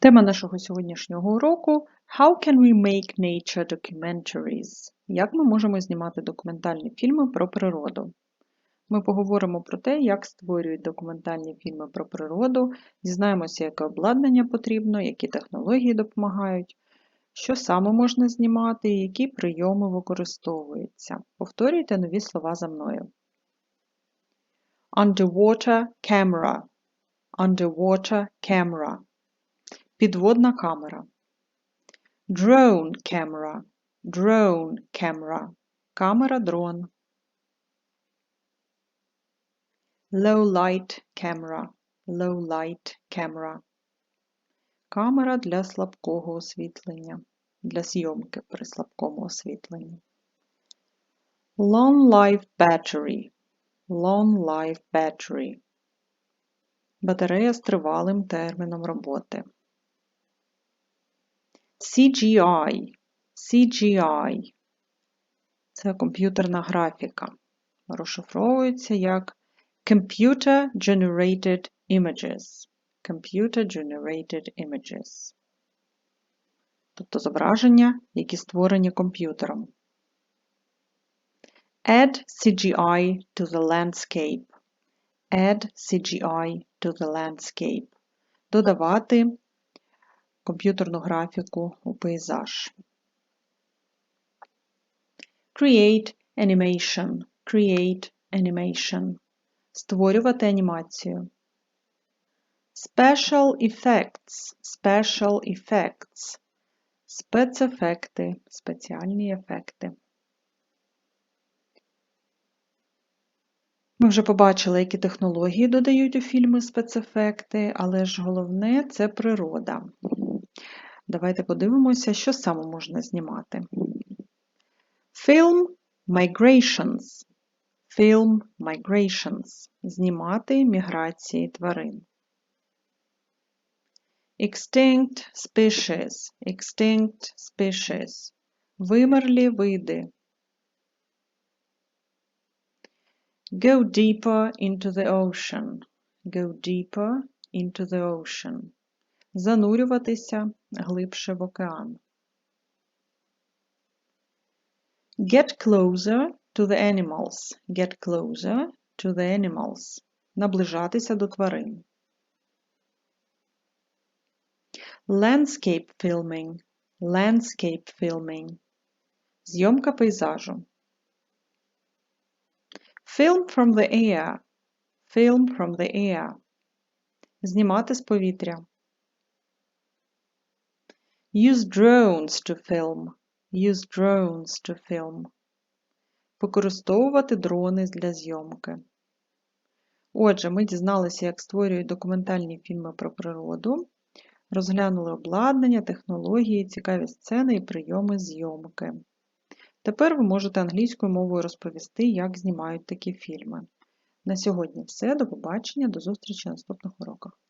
Тема нашого сьогоднішнього уроку How can we make nature documentaries? Як ми можемо знімати документальні фільми про природу? Ми поговоримо про те, як створюють документальні фільми про природу, дізнаємося, яке обладнання потрібно, які технології допомагають, що саме можна знімати і які прийоми використовуються. Повторюйте нові слова за мною. Underwater camera. Underwater camera. Підводна камера. Drone camera. Drone camera. Камера дрон. Low light camera. Low light camera. Камера для слабкого освітлення. Для зйомки при слабкому освітленні. Long life battery. Long life battery. Батарея з тривалим терміном роботи. CGI. CGI. Це комп'ютерна графіка. Розшифровується як Computer Generated Images. Computer Generated Images. Тобто зображення, які створені комп'ютером. Add CGI to the landscape. Add CGI to the landscape. Додавати комп'ютерну графіку у пейзаж. Create animation. Create animation. Створювати анімацію. Special effects. Special effects. Спецефекти. Спеціальні ефекти. Ми вже побачили, які технології додають у фільми спецефекти, але ж головне це природа. Давайте подивимося, що саме можна знімати. Film migrations. Film migrations. Знімати міграції тварин. Extinct species. Extinct species. Вимерлі види. Go deeper into the ocean. Go deeper into the ocean. Занурюватися глибше в океан. Get closer to the animals. Get closer to the animals. Наближатися до тварин. Landscape filming. Landscape filming. Зйомка пейзажу. Film from the air. Film from the air. Знімати з повітря. Use drones to film. Use drones to film. Використовувати дрони для зйомки. Отже, ми дізналися, як створюють документальні фільми про природу, розглянули обладнання, технології, цікаві сцени і прийоми зйомки. Тепер ви можете англійською мовою розповісти, як знімають такі фільми. На сьогодні все. До побачення, до зустрічі на наступних уроках.